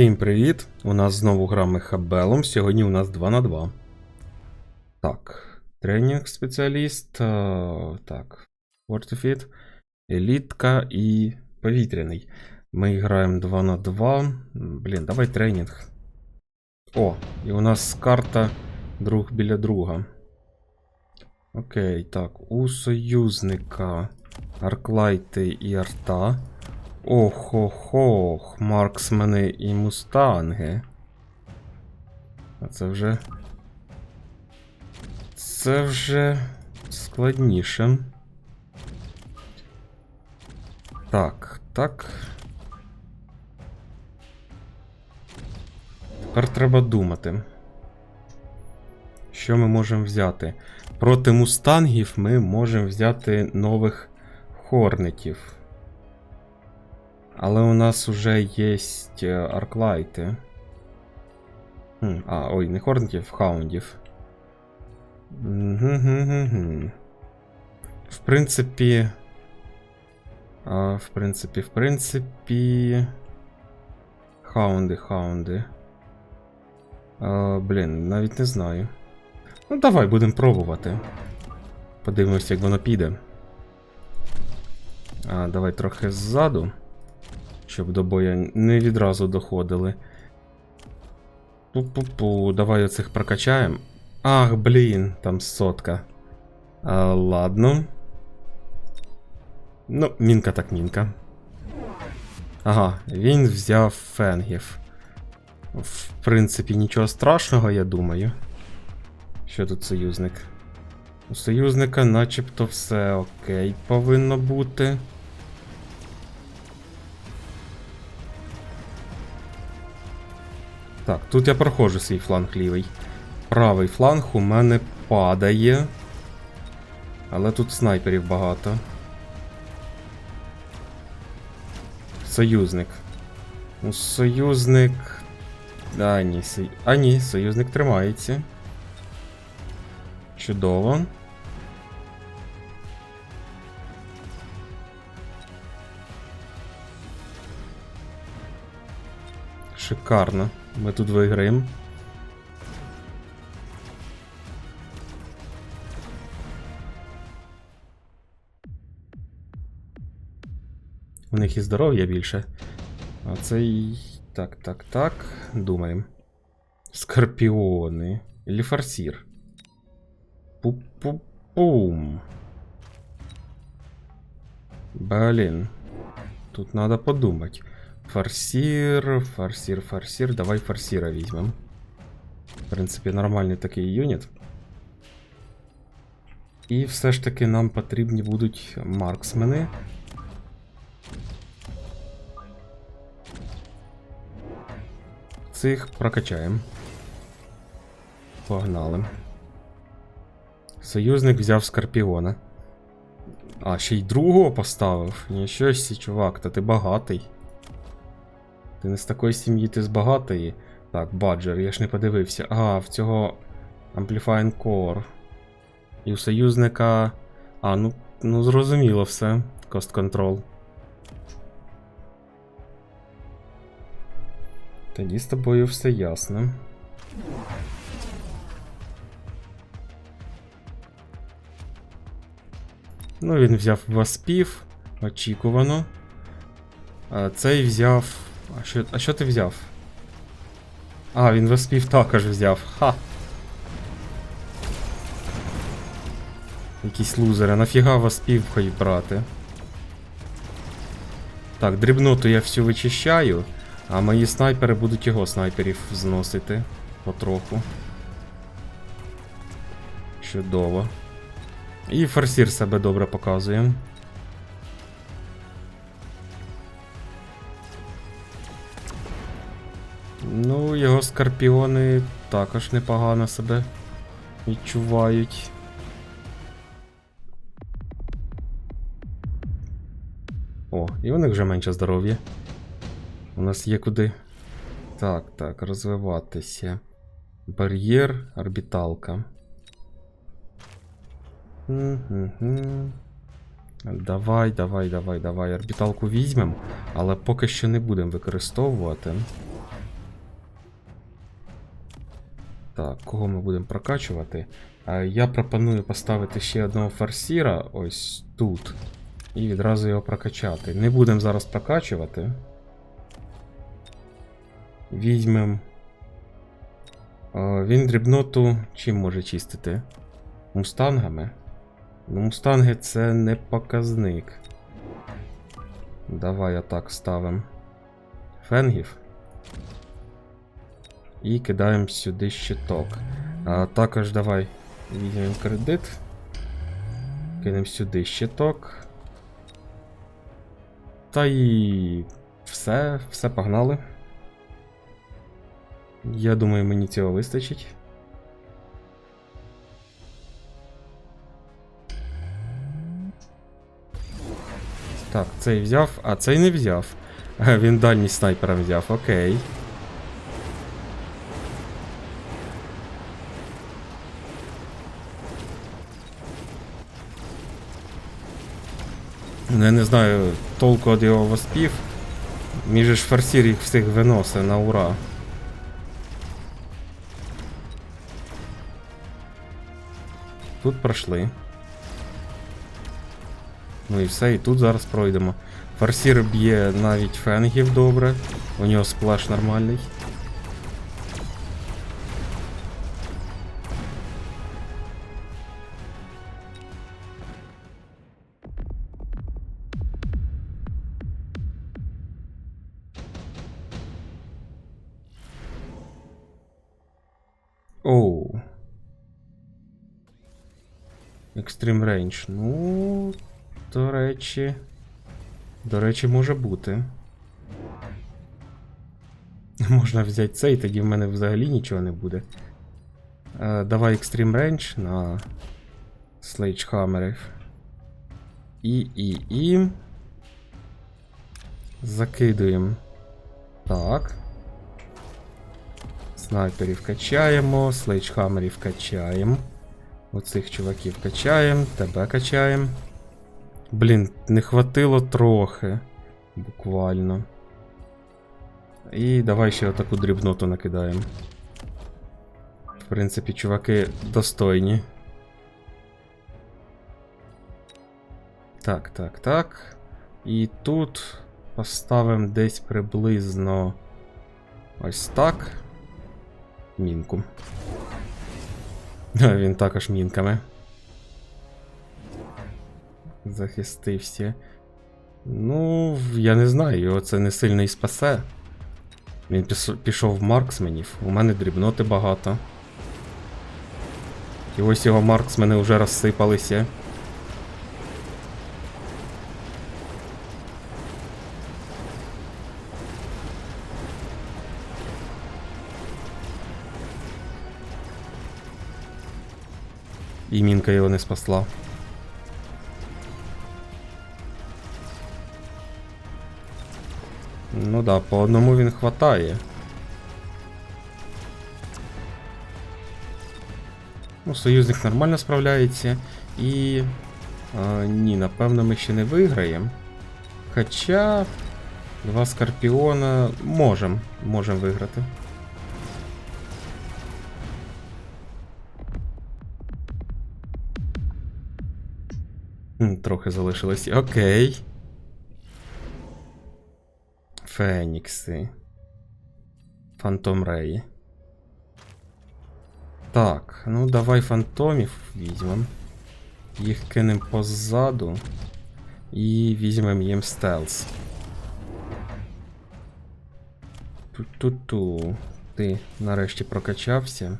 Всім привіт! У нас знову гра Мехабелом. Сьогодні у нас 2 на 2. Так. Тренінг спеціаліст. е, Так. Фортифіт. Елітка і повітряний. Ми граємо 2 на 2. Блін, давай тренінг. О, і у нас карта друг біля друга. Окей, так. У союзника Арклайти і Арта. Ох-ох-ох, марксмени і мустанги. А це вже. Це вже складніше. Так, так. Тепер треба думати. Що ми можемо взяти? Проти мустангів ми можемо взяти нових хорнетів. Але у нас уже є арклайти. Хм, а, ой, не хорнетів, хаундів. В принципі. А, в принципі, в принципі. Хаунди, хаунди. А, блін, навіть не знаю. Ну, давай будемо пробувати. Подивимося, як воно піде. А, давай трохи ззаду. Щоб до боя не відразу доходили. Пу-пу-пу, давай оцих прокачаємо. Ах, блін, там сотка. А, ладно. Ну, мінка так мінка. Ага, він взяв фенгів. В принципі, нічого страшного, я думаю. Що тут союзник? У союзника начебто все окей повинно бути. Так, тут я проходжу свій фланг лівий. Правий фланг у мене падає. Але тут снайперів багато. Союзник. Ну, союзник. А, ні, сой... а ні, союзник тримається. Чудово. Шикарно. Ми тут виграємо. У них і здоров'я більше. А цей. Так, так, так. Думаємо. Скорпіони. Или форсір. Пу-пу-пум. Блін. Тут надо подумать. Форсір, форсір, форсір. Давай форсіра візьмем. В принципі, нормальний такий юніт. І все ж таки нам потрібні будуть марксмени. Цих прокачаємо. Погнали. Союзник взяв Скорпіона. А, ще й другого поставив. Нічого сі, чувак, та ти багатий. Ти не з такої сім'ї, ти з багатої. Так, баджер, я ж не подивився. Ага, в цього Amplifying Core. І у союзника. А, ну, ну зрозуміло все. Cost Control. Тоді з тобою все ясно. Ну, він взяв васпів, очікувано. А цей взяв. А що, а що ти взяв? А, він васпів також взяв. Ха. Якісь лузери. Нафіга васпів ходять брати. Так, дрібноту я всю вичищаю, а мої снайпери будуть його снайперів зносити потроху. Чудово. І форсір себе добре показує. Ну, його скорпіони також непогано себе відчувають. О, і у них вже менше здоров'я. У нас є куди. Так, так, розвиватися. Бар'єр, орбіталка. Давай, давай, давай, давай. Орбіталку візьмемо, але поки що не будемо використовувати. Так, кого ми будемо прокачувати? Я пропоную поставити ще одного форсіра ось тут. І відразу його прокачати. Не будемо зараз прокачувати. Візьмемо. Він дрібноту чим може чистити? Мустангами? Ну, мустанги це не показник. Давай отак ставимо. Фенгів. І кидаємо сюди щиток. А також давай візьмемо кредит. Кинемо сюди щиток. Та і все, все погнали. Я думаю, мені цього вистачить. Так, цей взяв, а цей не взяв. Він дальність снайпером взяв, окей. Я не знаю толку від його воспів. Між форсір їх всіх виносить на ура. Тут пройшли. Ну і все, і тут зараз пройдемо. Форсір б'є навіть фенгів добре. У нього сплаш нормальний. Оу. Extreme Range. Ну, до речі. До речі, може бути. Можна взяти цей, тоді в мене взагалі нічого не буде. Е, давай Extreme Range на Sledgehammer. І, і, і. Закидуємо. Так. Снайперів качаємо, слейджхамерів качаємо. Оцих чуваків качаємо, тебе качаємо. Блін, не хватило трохи. Буквально. І давай ще отаку дрібноту накидаємо. В принципі, чуваки достойні. Так, так, так. І тут поставимо десь приблизно ось так. Мінку. А, Він також мінками. Захистився. Ну, я не знаю, його це не сильно і спасе. Він пішов в марксменів. У мене дрібноти багато. І ось його марксмени вже розсипалися. І мінка його не спасла. Ну да, по одному він хватає. Ну, союзник нормально справляється. І. А, ні, напевно, ми ще не виграємо. Хоча. Два скорпіона можемо. Можемо виграти. Трохи залишилось. Окей. Фенікси. Фантом Реї. Так, ну давай фантомів візьмем. Їх кинемо позаду. І візьмемо їм стелс. Ту-ту-ту. Ти нарешті прокачався.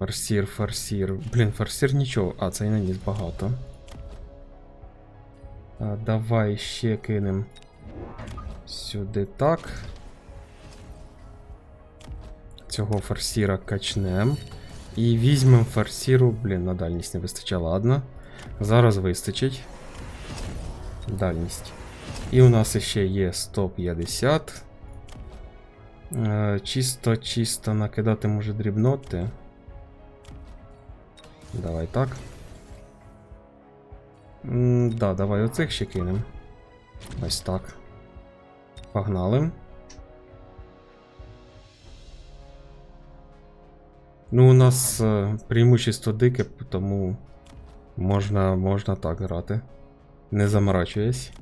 Форсір, форсір. Блін, форсір нічого. А, це і наніс багато. А, давай ще кинем сюди так. Цього форсіра качнем. І візьмемо форсіру. Блін, на дальність не вистачало, ладно. Зараз вистачить. Дальність. І у нас ще є 150. Е, Чисто, чисто накидати може дрібноти. Давай так. М, да, давай оцих ще кинем. Ось так. Погнали. Ну, у нас е, преимущество дике, тому можна, можна так грати. Не заморачуясь.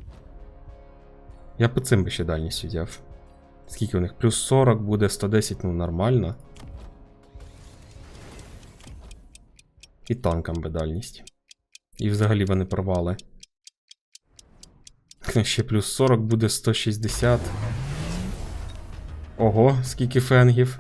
Я по цим би ще дальність взяв. Скільки у них? Плюс 40 буде 110, ну нормально. І танкам би дальність. І взагалі вони порвали. Ще плюс 40 буде 160. Ого, скільки фенгів.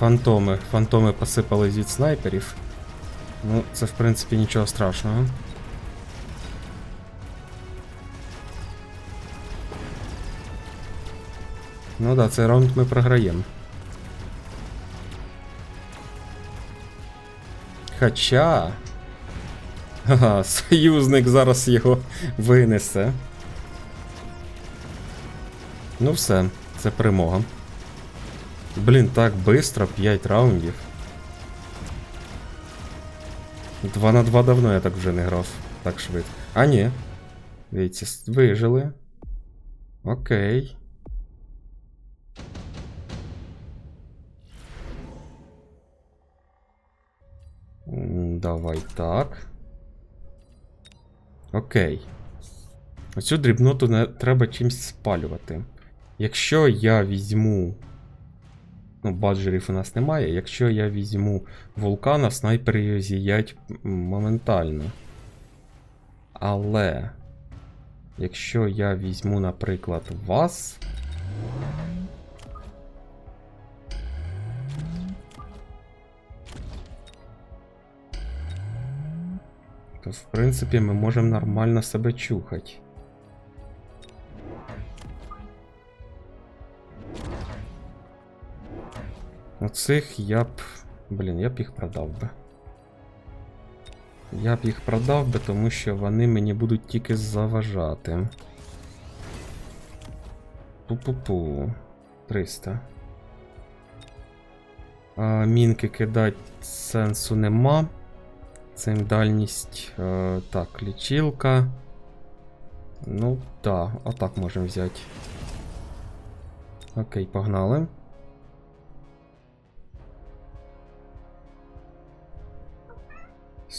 Фантоми. Фантоми посипались від снайперів. Ну, це в принципі нічого страшного. Ну да, цей раунд ми програємо. Хоча. Ага, союзник зараз його винесе. Ну все, це перемога. Блін, так быстро, 5 раундів. 2 на 2 давно я так вже не грав. Так швидко. А, ні. Дивіться, вижили. Окей. Давай так. Окей. Оцю дрібноту не треба чимось спалювати. Якщо я візьму. Ну, баджерів у нас немає. Якщо я візьму вулкана, снайпери з'їдять моментально. Але. Якщо я візьму, наприклад, вас. То, в принципі, ми можемо нормально себе чухати. Оцих я б. Блін, я б їх продав би. Я б їх продав би, тому що вони мені будуть тільки заважати. Пу-пу-пу. 300. А, мінки кидати сенсу нема. Цим дальність. Е, так, лічилка. Ну, так, отак можемо взяти. Окей, погнали.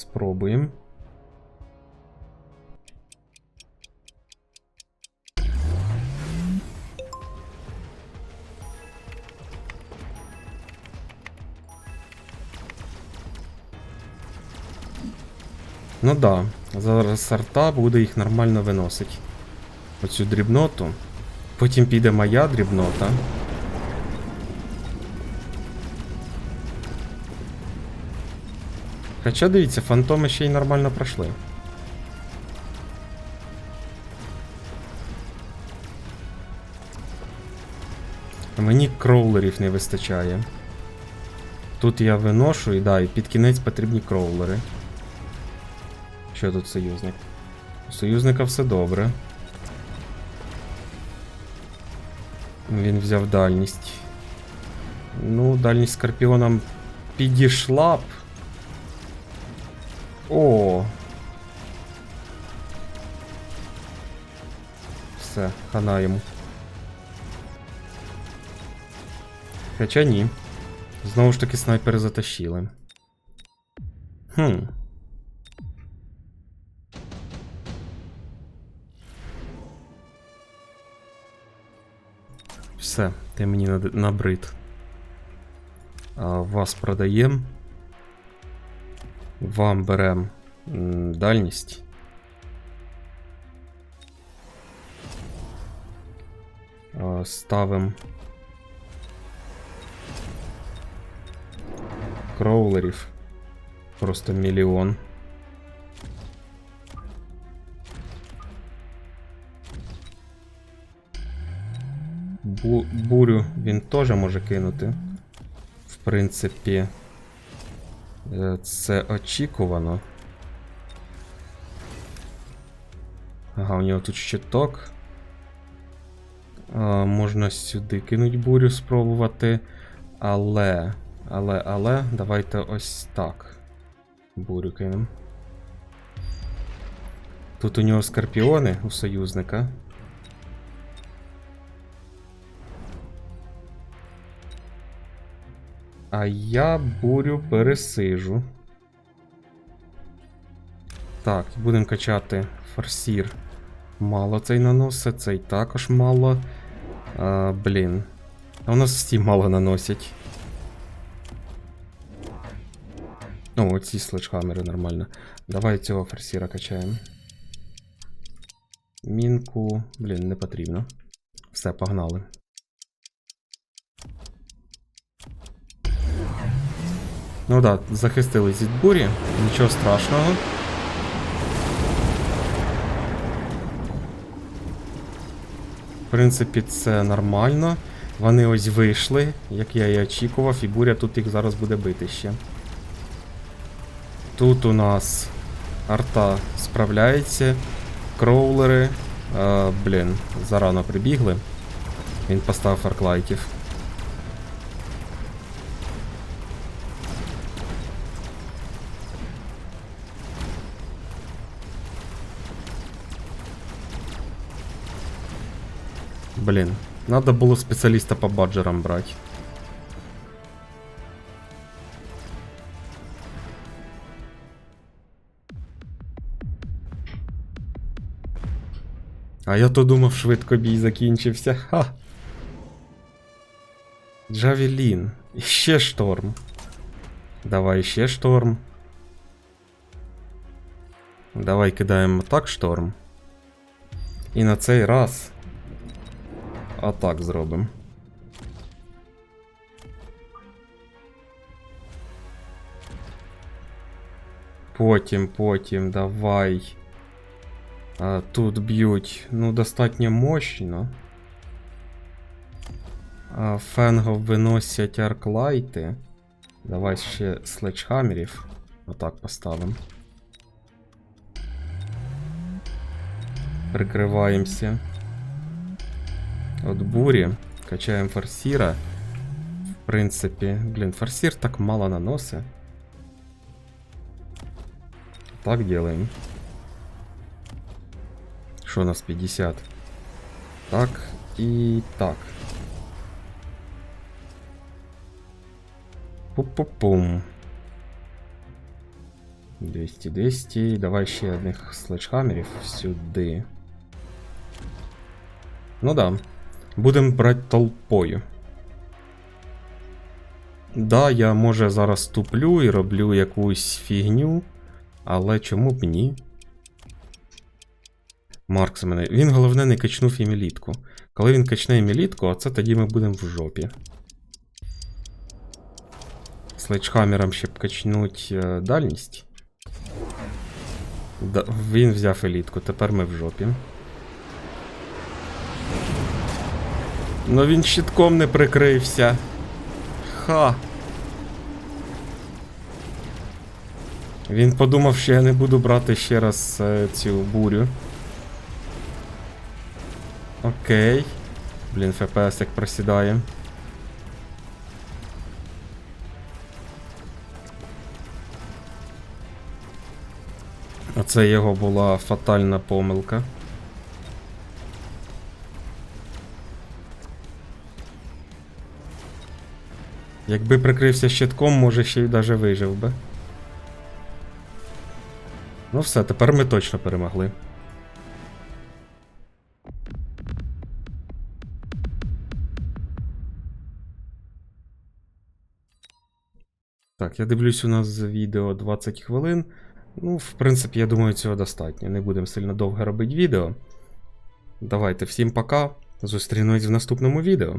Спробуємо. Ну да, зараз сорта буде їх нормально виносить. Оцю дрібноту. Потім піде моя дрібнота. Хоча дивіться, фантоми ще й нормально пройшли. Мені кроулерів не вистачає. Тут я виношу і да, і під кінець потрібні кроулери. Що тут союзник? У союзника все добре. Він взяв дальність. Ну, дальність Скорпіоном підійшла б. О. Все, хана йому. Хоча ні. Знову ж таки снайпери затащили. Хм. Все, ти мені набрид. А, вас продаємо. Вам берем дальність. А, Ставим кроулерів. Просто мільйон. Бу- бурю він теж може кинути. В принципі, е, це очікувано. Ага, у нього тут щиток. Е, можна сюди кинуть бурю спробувати. Але. Але, але, давайте ось так. Бурю кинемо. Тут у нього скорпіони у союзника. А я бурю пересижу. Так, будемо качати форсір. Мало цей наносить, цей також мало. А, блін. А у нас всі мало наносять. Ну, оці следжхаммери нормально. Давай цього форсіра качаємо. Мінку. Блін, не потрібно. Все, погнали. Ну так, да, захистились від бурі, нічого страшного. В принципі, це нормально. Вони ось вийшли, як я і очікував, і буря тут їх зараз буде бити ще. Тут у нас арта справляється. Кроулери. Е, блін, зарано прибігли. Він поставив арклайтів. Блін, надо було спеціаліста по баджерам брати. А я то думав, швидко бій закінчився. Ха. Джавелін. Ще шторм. Давай ще шторм. Давай кидаємо так шторм. І на цей раз. Атак зробимо. Потім, потім, давай. А, тут б'ють, ну, достатньо мощно. А, Фенгов виносять арклайти. Давай ще следжхаммерів. Отак поставимо. Прикриваємося. От бурі. Качаємо форсіра. В принципі, блін, форсір так мало наносить. Так делаем. Що у нас 50? Так і так. Пу-пу-пум. 200, 200. Давай ще одних следжхаммерів сюди. Ну да. Будемо брати толпою. Да, я може зараз туплю і роблю якусь фігню, але чому б ні? Маркс мене. Він головне не качнув емілітку. Коли він качне емілітку, оце тоді ми будемо в жопі. Слейджхаммером ще б качнуть е, дальність. Да, він взяв елітку, тепер ми в жопі. Ну він щитком не прикрився. Ха. Він подумав, що я не буду брати ще раз е, цю бурю. Окей. Блін, ФПС як просідає. Оце його була фатальна помилка. Якби прикрився щитком, може ще й даже вижив би. Ну все, тепер ми точно перемогли. Так, я дивлюсь, у нас відео 20 хвилин. Ну, в принципі, я думаю, цього достатньо. Не будемо сильно довго робити відео. Давайте, всім пока. Зустрінусь в наступному відео.